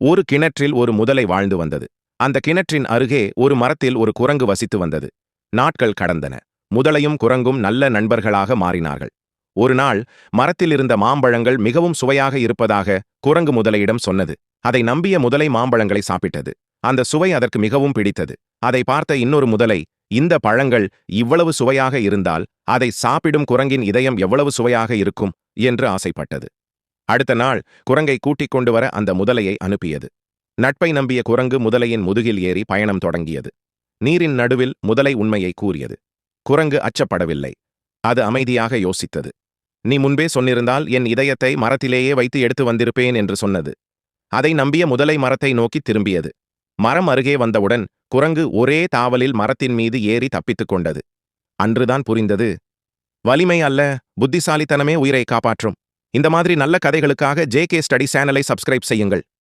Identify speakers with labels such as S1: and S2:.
S1: ஒரு கிணற்றில் ஒரு முதலை வாழ்ந்து வந்தது. அந்த கிணற்றின் அருகே ஒரு மரத்தில் ஒரு குரங்கு வசித்து வந்தது. நாட்கள் கடந்தன. முதலையும் குரங்கும் நல்ல நண்பர்களாக மாறினார்கள். ஒரு நாள் மரத்தில் இருந்த மாம்பழங்கள் மிகவும் சுவையாக இருப்பதாக குரங்கு முதலையிடம் சொன்னது. அதை நம்பிய முதலை மாம்பழங்களை சாப்பிட்டது. அந்த சுவை அதற்கு மிகவும் பிடித்தது. அதை பார்த்த இன்னொரு முதலை இந்த பழங்கள் இவ்வளவு சுவையாக இருந்தால் அதை சாப்பிடும் குரங்கின் இதயம் எவ்வளவு சுவையாக இருக்கும்? என்று ஆசைப்பட்டது. அடுத்த நாள் குரங்கை கூட்டிக் கொண்டு வர அந்த முதலையை அனுப்பியது. நட்பை நம்பிய குரங்கு முதலையின் முதுகில் ஏறி பயணம் தொடங்கியது. நீரின் நடுவில் முதலை உண்மையை கூறியது. குரங்கு அச்சப்படவில்லை. அது அமைதியாக யோசித்தது. நீ முன்பே சொன்னிருந்தால் என் இதயத்தை மரத்திலேயே வைத்து எடுத்து வந்திருப்பேன் என்று சொன்னது. அதை நம்பிய முதலை மரத்தை நோக்கி திரும்பியது. மரம் அருகே வந்தவுடன் குரங்கு ஒரே தாவலில் மரத்தின் மீது ஏறி தப்பித்துக் கொண்டது. அன்றுதான் புரிந்தது. வலிமை அல்ல புத்திசாலித்தனமே உயிரை காப்பாற்றும். இந்த மாதிரி நல்ல கதைகளுக்காக ஜே கே ஸ்டடி சேனலை சப்ஸ்கிரைப் செய்யுங்கள்.